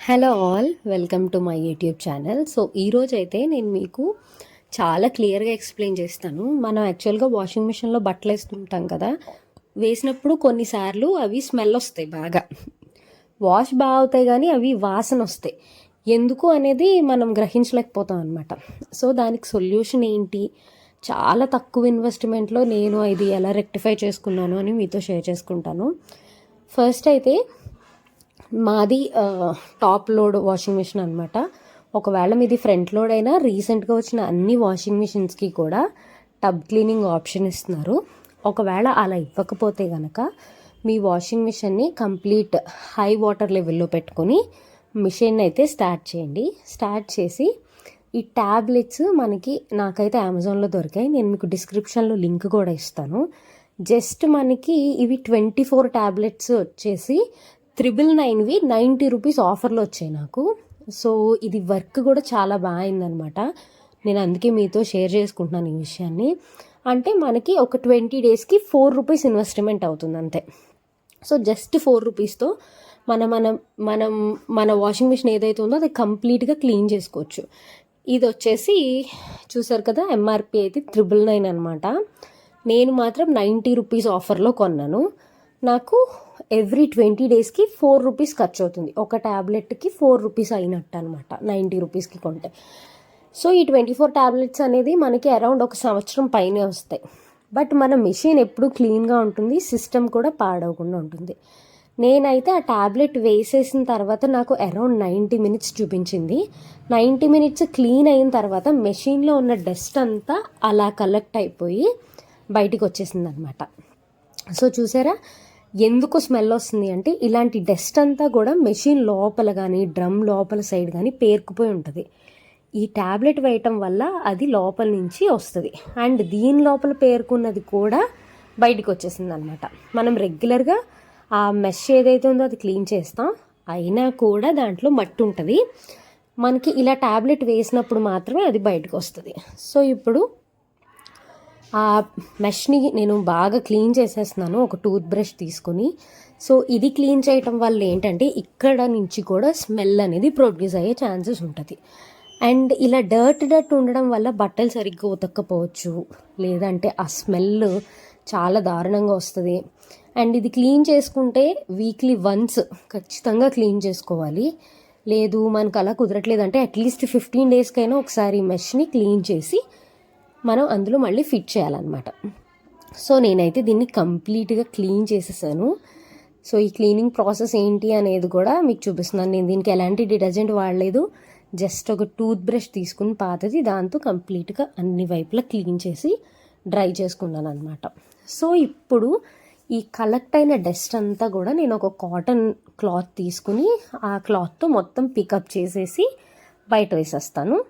Hello all welcome to my YouTube channel so ఈరోజు అయితే నేను మీకు చాలా క్లియర్గా ఎక్స్ప్లెయిన్ చేస్తాను. మనం యాక్చువల్గా వాషింగ్ మిషన్లో బట్టలు వేస్తుంటాం కదా వేసినప్పుడు కొన్నిసార్లు అవి స్మెల్ వస్తాయి బాగా. వాష్ బాగా అవుతాయి కానీ అవి వాసన వస్తాయి. ఎందుకు అనేది మనం గ్రహించలేకపోతాం అనమాట సో దానికి సొల్యూషన్ ఏంటి? చాలా తక్కువ ఇన్వెస్ట్మెంట్లో నేను ఇది ఎలా రెక్టిఫై చేసుకున్నాను అని మీతో షేర్ చేసుకుంటాను. ఫస్ట్ అయితే మాది టాప్ లోడ్ వాషింగ్ మిషన్ అనమాట ఒకవేళ మీది ఫ్రంట్ లోడ్ అయినా రీసెంట్గా వచ్చిన అన్ని వాషింగ్ మిషన్స్కి కూడా టబ్ క్లీనింగ్ ఆప్షన్ ఇస్తున్నారు. ఒకవేళ అలా ఇవ్వకపోతే కనుక మీ వాషింగ్ మిషన్ని కంప్లీట్ హై వాటర్ లెవెల్లో పెట్టుకొని మిషన్ అయితే స్టార్ట్ చేయండి. స్టార్ట్ చేసి ఈ ట్యాబ్లెట్స్ మనకి నాకైతే అమెజాన్లో దొరికాయి. నేను మీకు డిస్క్రిప్షన్లో లింక్ కూడా ఇస్తాను. జస్ట్ మనకి ఇవి ట్వంటీ ఫోర్ ట్యాబ్లెట్స్ వచ్చేసి త్రిబుల్ నైన్వి నైంటీ రూపీస్ ఆఫర్లో వచ్చాయి నాకు. సో ఇది వర్క్ కూడా చాలా బాగా అయిందనమాట నేను అందుకే మీతో షేర్ చేసుకుంటున్నాను ఈ విషయాన్ని. అంటే మనకి ఒక ట్వంటీ డేస్కి ఫోర్ రూపీస్ ఇన్వెస్ట్మెంట్ అవుతుంది అంతే. సో జస్ట్ ఫోర్ రూపీస్తో మన మనం మనం మన వాషింగ్ మిషన్ ఏదైతే ఉందో అది కంప్లీట్గా క్లీన్ చేసుకోవచ్చు. ఇది వచ్చేసి చూసారు కదా ఎంఆర్పి అయితే త్రిబుల్ నైన్ అనమాట నేను మాత్రం నైంటీ రూపీస్ ఆఫర్లో కొన్నాను. నాకు ఎవ్రీ ట్వంటీ డేస్కి ఫోర్ రూపీస్ ఖర్చు అవుతుంది ఒక ట్యాబ్లెట్కి ఫోర్ రూపీస్ అయినట్టు అనమాట నైంటీ రూపీస్కి కొంటే. సో ఈ ట్వంటీ ఫోర్ ట్యాబ్లెట్స్ అనేది మనకి అరౌండ్ ఒక సంవత్సరం పైనే వస్తాయి. బట్ మన మిషన్ ఎప్పుడు క్లీన్గా ఉంటుంది సిస్టమ్ కూడా పాడవకుండా ఉంటుంది. నేనైతే ఆ ట్యాబ్లెట్ వేసేసిన తర్వాత నాకు అరౌండ్ నైంటీ మినిట్స్ చూపించింది. నైంటీ మినిట్స్ క్లీన్ అయిన తర్వాత మెషిన్లో ఉన్న డస్ట్ అంతా అలా కలెక్ట్ అయిపోయి బయటికి వచ్చేసింది అనమాట సో చూసారా? ఎందుకు స్మెల్ వస్తుంది అంటే ఇలాంటి డస్ట్ అంతా కూడా మెషిన్ లోపల కానీ డ్రమ్ లోపల సైడ్ కానీ పేరుకుపోయి ఉంటుంది. ఈ ట్యాబ్లెట్ వేయటం వల్ల అది లోపల నుంచి వస్తుంది. అండ్ దీని లోపల పేరుకున్నది కూడా బయటికి వచ్చేసింది అనమాట మనం రెగ్యులర్గా ఆ మెష్ ఏదైతే ఉందో అది క్లీన్ చేస్తాం. అయినా కూడా దాంట్లో మట్టి ఉంటుంది. మనకి ఇలా ట్యాబ్లెట్ వేసినప్పుడు మాత్రమే అది బయటకు వస్తుంది. సో ఇప్పుడు ఆ మెష్ని నేను బాగా క్లీన్ చేసేస్తున్నాను ఒక టూత్ బ్రష్ తీసుకొని. సో ఇది క్లీన్ చేయటం వల్ల ఏంటంటే ఇక్కడ నుంచి కూడా స్మెల్ అనేది ప్రొడ్యూస్ అయ్యే ఛాన్సెస్ ఉంటుంది. అండ్ ఇలా డర్ట్ డర్ట్ ఉండడం వల్ల బట్టలు సరిగ్గా ఉతక్కపోవచ్చు. లేదంటే ఆ స్మెల్ చాలా దారుణంగా వస్తుంది. అండ్ ఇది క్లీన్ చేసుకుంటే వీక్లీ వన్స్ ఖచ్చితంగా క్లీన్ చేసుకోవాలి. లేదు మనకు అలా కుదరట్లేదు అంటే అట్లీస్ట్ ఫిఫ్టీన్ డేస్కైనా ఒకసారి మెష్ని క్లీన్ చేసి మనం అందులో మళ్ళీ ఫిట్ చేయాలన్నమాట. సో నేనైతే దీన్ని కంప్లీట్గా క్లీన్ చేసేసాను. సో ఈ క్లీనింగ్ ప్రాసెస్ ఏంటి అనేది కూడా మీకు చూపిస్తున్నాను. నేను దీనికి ఎలాంటి డిటర్జెంట్ వాడలేదు. జస్ట్ ఒక టూత్ బ్రష్ తీసుకుని పాతది దాంతో కంప్లీట్గా అన్ని వైపులా క్లీన్ చేసి డ్రై చేసుకున్నాను అనమాట సో ఇప్పుడు ఈ కలెక్ట్ అయిన డస్ట్ అంతా కూడా నేను ఒక కాటన్ క్లాత్ తీసుకుని ఆ క్లాత్తో మొత్తం పికప్ చేసేసి బయట వేసేస్తాను.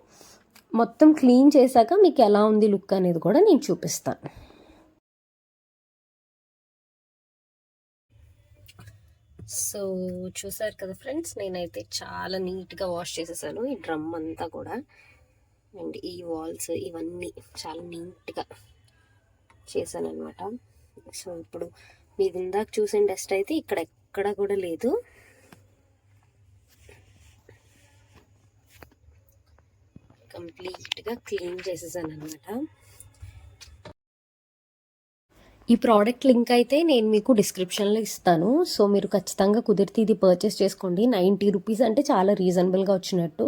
మొత్తం క్లీన్ చేశాక మీకు ఎలా ఉంది లుక్ అనేది కూడా నేను చూపిస్తాను. సో చూసారు కదా ఫ్రెండ్స్ నేనైతే చాలా నీట్గా వాష్ చేసేసాను ఈ డ్రమ్ అంతా కూడా. అండ్ ఈ వాల్స్ ఇవన్నీ చాలా నీట్గా చేశాను అనమాట సో ఇప్పుడు మీది ఇందాక చూసిన డస్ట్ అయితే ఇక్కడ ఎక్కడ కూడా లేదు. కంప్లీట్గా క్లీన్ చేసేసాను అనమాట ఈ ప్రోడక్ట్ లింక్ అయితే నేను మీకు డిస్క్రిప్షన్లో ఇస్తాను. సో మీరు ఖచ్చితంగా కుదిరితే ఇది పర్చేస్ చేసుకోండి. నైంటీ రూపీస్ అంటే చాలా రీజనబుల్గా వచ్చినట్టు.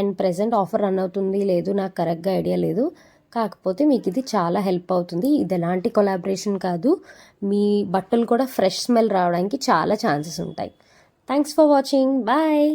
అండ్ ప్రజెంట్ ఆఫర్ రన్ అవుతుంది. లేదు నాకు కరెక్ట్గా ఐడియా లేదు. కాకపోతే మీకు ఇది చాలా హెల్ప్ అవుతుంది. ఇది ఎలాంటి కొలాబరేషన్ కాదు. మీ బట్టలు కూడా ఫ్రెష్ స్మెల్ రావడానికి చాలా ఛాన్సెస్ ఉంటాయి. Thanks for watching. బాయ్!